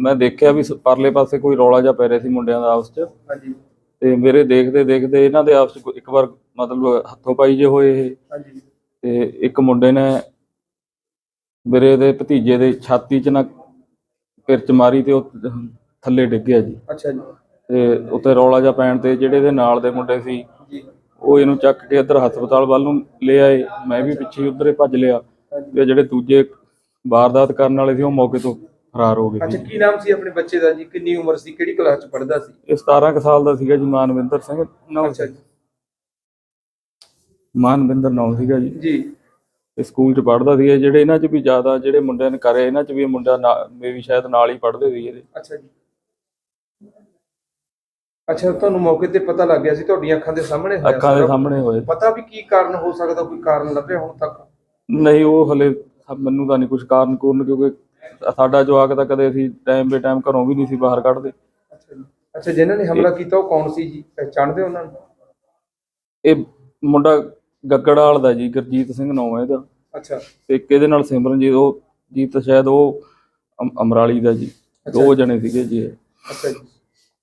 ਮੈਂ ਦੇਖਿਆ ਵੀ ਸ- ਪਰਲੇ ਪਾਸੇ ਕੋਈ ਰੌਲਾ ਜਿਹਾ ਪੈ ਰਿਹਾ ਸੀ ਮੁੰਡਿਆਂ ਦਾ ਆਪਸ 'ਚ। ਹਾਂਜੀ। ਤੇ ਮੇਰੇ ਦੇਖਦੇ ਦੇਖਦੇ ਇਹਨਾਂ ਦੇ ਆਪਸ 'ਚ ਕੋਈ- ਇੱਕ ਵਾਰ ਮਤਲਬ ਹੱਥੋਂ ਪਾਈ ਜੇ ਹੋਏ ਇਹ। ਹਾਂਜੀ। ਤੇ ਇੱਕ ਮੁੰਡੇ ਨੇ ਮੇਰੇ ਦੇ ਭਤੀਜੇ ਦੇ ਛਾਤੀ 'ਚ ਨਾ ਕਿਰਚ ਮਾਰੀ ਤੇ ਉਹ ਥੱਲੇ ਡਿੱਗ ਗਿਆ ਜੀ। ਅੱਛਾ ਜੀ। ਤੇ ਉੱਤੇ ਰੌਲਾ ਜਿਹਾ ਪੈਣ ਤੇ ਜਿਹੜੇ ਦੇ ਨਾਲ ਦੇ ਮੁੰਡੇ ਸੀ ਜੀ। ਉਹ ਇਹਨੂੰ ਚੱਕ ਕੇ ਇੱਧਰ ਹਸਪਤਾਲ ਵੱਲ ਨੂੰ ਲੈ ਆਏ। ਮੈਂ ਵੀ ਪਿੱਛੇ ਉੱਧਰ ਭੱਜ ਲਿਆ। ਤੇ ਜਿਹੜੇ ਦੂਜੇ ਵਾਰਦਾਤ ਕਰਨ ਵਾਲੇ ਸੀ ਉਹ ਮੌਕੇ ਤੋਂ ਫਰਾਰ ਹੋ ਗਏ ਅੱਛਾ ਕੀ ਨਾਮ ਸੀ ਆਪਣੇ ਬੱਚੇ ਦਾ ਜੀ? ਕਿੰਨੀ ਉਮਰ ਸੀ? ਕਿਹੜੀ ਕਲਾਸ ਚ ਪੜ੍ਹਦਾ ਸੀ? ਇਹ 17 ਕੁ ਸਾਲ ਦਾ ਸੀਗਾ ਜੀ ਮਾਨਵਿੰਦਰ ਸਿੰਘ ਨਾਮ ਅੱਛਾ ਜੀ। ਮਾਨਵਿੰਦਰ ਨਾਮ ਸੀਗਾ ਜੀ। ਜੀ। ਤੇ ਸਕੂਲ 'ਚ ਪੜ੍ਹਦਾ ਸੀਗਾ ਜਿਹੜੇ ਇਹਨਾਂ 'ਚ ਵੀ ਜ਼ਿਆਦਾ ਜਿਹੜੇ ਮੁੰਡਿਆਂ ਨੇ ਕਰੇ ਇਹਨਾਂ 'ਚ ਵੀ ਇਹ ਮੁੰਡਾ ਮੇ ਵੀ ਸ਼ਾਇਦ ਨਾਲ ਹੀ ਪੜ੍ਹਦੇ ਸੀ ਇਹਦੇ। ਅੱਛਾ ਜੀ। ਅੱਛਾ ਤੁਹਾਨੂੰ ਮੌਕੇ ਤੇ ਪਤਾ ਲੱਗ ਗਿਆ ਸੀ ਤੁਹਾਡੀਆਂ ਅੱਖਾਂ ਦੇ ਸਾਹਮਣੇ ਹੋਇਆ ਅੱਖਾਂ ਦੇ ਸਾਰਾ? ਸਾਹਮਣੇ ਹੋਏ ਪਤਾ ਵੀ ਕੀ ਕਾਰਨ ਹੋ ਸਕਦਾ ਕੋਈ ਕਾਰਨ ਲੱਭਿਆ ਹੁਣ ਤੱਕ? ਨਹੀਂ ਉਹ ਹਲੇ ਮੈਨੂੰ ਤਾਂ ਨਹੀਂ ਕੁਝ ਕਾਰਨ ਕੂਰਨ ਕਿਉਂਕਿ ਸਾਡਾ ਜਵਾਕ ਤਾਂ ਕਦੇ ਅਸੀਂ ਟਾਈਮ ਬੇ ਟਾਈਮ ਘਰੋਂ ਵੀ ਨਹੀਂ ਸੀ ਬਾਹਰ ਕੱਢਦੇ। ਅੱਛਾ ਜੀ। ਅੱਛਾ ਜਿਨ੍ਹਾਂ ਨੇ ਹਮਲਾ ਕੀਤਾ ਉਹ ਕੌਣ ਸੀ ਜੀ? ਪਹਿਚਾਣਦੇ ਹੋ ਉਹਨਾਂ ਨੂੰ? ਇਹ ਮੁੰਡਾ ਗੱਗੜਾਲ ਦਾ ਜੀ ਗੁਰਜੀਤ ਸਿੰਘ ਨਾਮ ਹੈ ਇਹਦਾ। ਅੱਛਾ। ਤੇ ਇੱਕ ਇਹਦੇ ਨਾਲ ਸਿਮਰਨਜੀਤ ਉਹ ਜੀਤ ਸ਼ਾਇਦ ਉਹ ਅਮ- ਅਮਰਾਲੀ ਦਾ ਜੀ। ਦੋ ਜਣੇ ਸੀਗੇ ਜੀ ਇਹ। ਅੱਛਾ ਜੀ।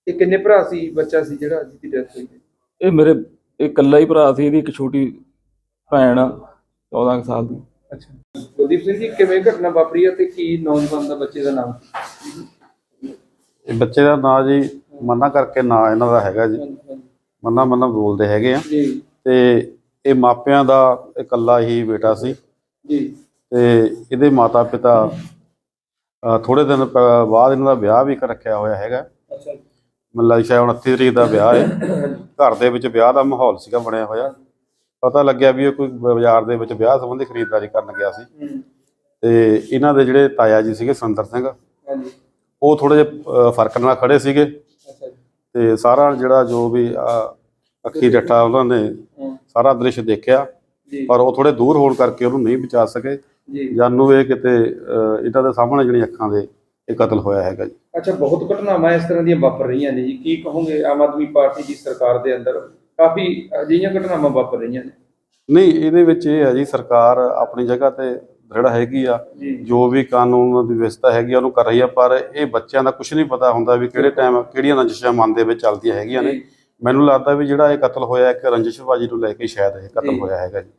ਇਹ ਕਿੰਨੇ ਭਰਾ ਸੀ ਬੱਚਾ ਸੀ ਜਿਹੜਾ ਅੱਜ ਦੀ ਡੈਥ ਹੋਈ ਹੈ? ਇਹ ਮੇਰੇ ਇਹ ਇਕੱਲਾ ਹੀ ਭਰਾ ਸੀ ਇਹਦੀ ਇੱਕ ਛੋਟੀ ਭੈਣ ਆ 14 ਕੁ ਸਾਲ ਦੀ। ਕੁਲਦੀਪ ਸਿੰਘ ਜੀ ਕਿਵੇਂ ਘਟਨਾ ਵਾਪਰੀ ਹੈ ਤੇ ਕੀ ਨੌਜਵਾਨ ਦਾ ਬੱਚੇ ਦਾ ਨਾਮ? ਇਹ ਬੱਚੇ ਦਾ ਨਾਂ ਜੀ ਮੰਨਾ ਕਰਕੇ ਨਾਂ ਇਹਨਾਂ ਦਾ ਹੈਗਾ ਜੀ। ਮੰਨਾ ਮੰਨਾ ਬੋਲਦੇ ਹੈਗੇ ਆ। ਜੀ। ਤੇ ਇਹ ਮਾਪਿਆਂ ਦਾ ਇਕੱਲਾ ਹੀ ਬੇਟਾ ਸੀ। ਜੀ। ਤੇ ਇਹਦੇ ਮਾਤਾ ਪਿਤਾ ਥੋੜੇ ਦਿਨ ਬਾਅਦ ਇਹਨਾਂ ਦਾ ਵਿਆਹ ਵੀ ਕਰ ਰੱਖਿਆ ਹੋਇਆ ਹੈਗਾ। ਅੱਛਾ। ਮਤਲਬ ਸ਼ਾਇਦ 29 ਤਰੀਕ ਦਾ ਵਿਆਹ ਹੈ। ਘਰ ਦੇ ਵਿੱਚ ਵਿਆਹ ਦਾ ਮਾਹੌਲ ਸੀਗਾ ਬਣਿਆ ਹੋਇਆ। ਪਤਾ ਲੱਗਿਆ ਵੀ ਇਹ ਕੋਈ ਬਾਜ਼ਾਰ ਦੇ ਵਿੱਚ ਵਿਆਹ ਸੰਬੰਧੀ ਖਰੀਦਦਾਰੀ ਕਰਨ ਗਿਆ ਸੀ। ਤੇ ਇਹਨਾਂ ਦੇ ਜਿਹੜੇ ਤਾਇਆ ਜੀ ਸੀਗੇ ਸੁੰਦਰ ਸਿੰਘ ਉਹ ਥੋੜੇ ਜਿਹਾ ਫ਼ਰਕ ਨਾਲ ਖੜੇ ਸੀਗੇ। ਤੇ ਸਾਰਾ ਜਿਹੜਾ ਜੋ ਵੀ ਅੱਖੀ ਡੱਠਾ ਉਹਨਾਂ ਨੇ ਸਾਰਾ ਦ੍ਰਿਸ਼ ਦੇਖਿਆ। ਪਰ ਉਹ ਥੋੜੇ ਦੂਰ ਹੋਣ ਕਰਕੇ ਉਹਨੂੰ ਨਹੀਂ ਬਚਾ ਸਕੇ। ਜੀ। ਜਾਨੂ ਇਹ ਕਿਤੇ ਇਹਨਾਂ ਦੇ ਸਾਹਮਣੇ ਜਿਹੜੀਆਂ ਅੱਖਾਂ ਦੇ ਇਹ ਕਤਲ ਹੋਇਆ ਹੈਗਾ ਜੀ। ਅੱਛਾ ਬਹੁਤ ਘਟਨਾਵਾਂ ਇਸ ਤਰ੍ਹਾਂ ਦੀਆਂ ਵਾਪਰ ਰਹੀਆਂ ਨੇ ਜੀ। ਕੀ ਕਹੋਗੇ ਆਮ ਆਦਮੀ ਪਾਰਟੀ ਦੀ ਸਰਕਾਰ ਦੇ ਅੰਦਰ? ਕਾਫੀ ਅਜਿਹੀਆਂ ਘਟਨਾਵਾਂ ਵਾਪਰ ਰਹੀਆਂ ਨੇ ਨਹੀਂ ਇਹਦੇ ਵਿੱਚ ਇਹ ਹੈ ਜੀ ਸਰਕਾਰ ਆਪਣੀ ਜਗ੍ਹਾ ਤੇ ਦ੍ਰਿੜ ਹੈਗੀ ਆ ਜੀ ਵੀ ਕਾਨੂੰਨ ਦੀ ਵਿਵਸਥਾ ਹੈਗੀ ਆ ਉਹਨੂੰ ਕਰ ਰਹੀ ਆ ਪਰ ਇਹ ਬੱਚਿਆਂ ਦਾ ਕੁਝ ਨਹੀਂ ਪਤਾ ਹੁੰਦਾ ਵੀ ਕਿਹੜੇ ਟਾਈਮ ਕਿਹੜੀਆਂ ਰੰਜਿਸ਼ਾਂ ਮਨ ਦੇ ਵਿੱਚ ਚੱਲਦੀਆਂ ਹੈਗੀਆਂ ਨੇ। ਮੈਨੂੰ ਲੱਗਦਾ ਵੀ ਜਿਹੜਾ ਇਹ ਕਤਲ ਹੋਇਆ ਇੱਕ ਰੰਜਿਸ਼ਬਾਜੀ ਨੂੰ ਲੈ ਕੇ ਸ਼ਾਇਦ ਇਹ ਕਤਲ। ਹੋਇਆ ਹੈਗਾ ਜੀ।